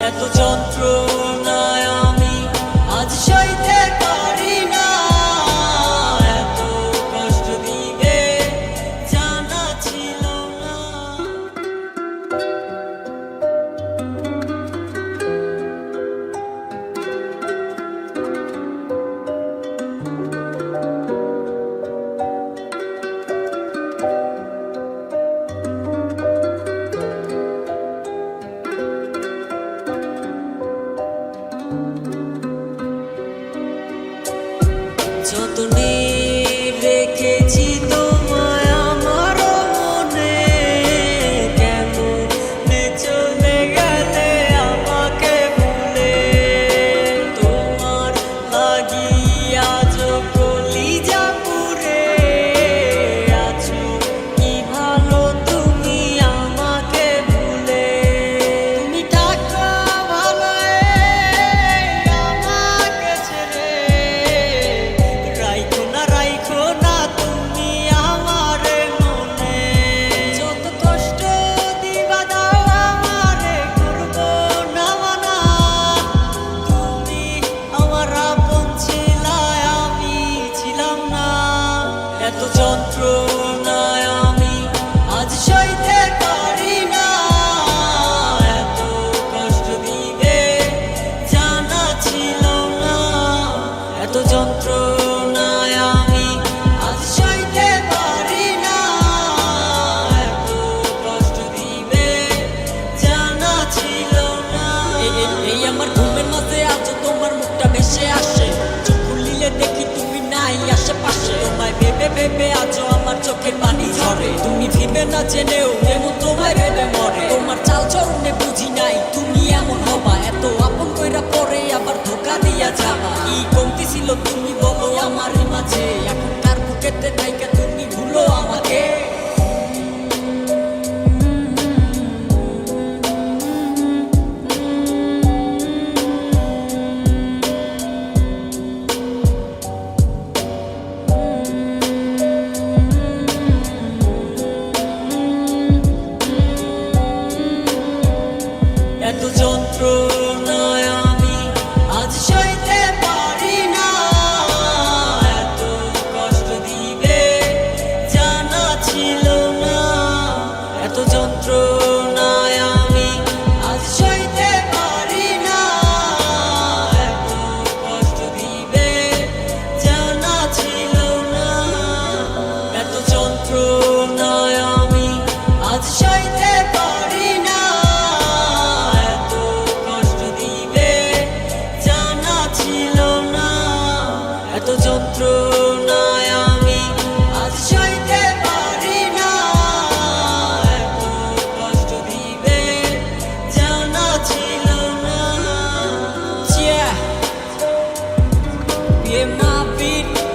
এত যন্ত্রণায় যতনে এত যন্ত্রণায় না জেনেও ছিল না। এত যন্ত্রণায় আমি আজ সইতে পারি না। এত কষ্ট দিবে, জানা ছিল না। এত যন্ত্রণায় আমি আজ সইতে পারি না। এত কষ্ট দিবে, জানা ছিল না। এত যন্ত্রণা Yeah, my feet.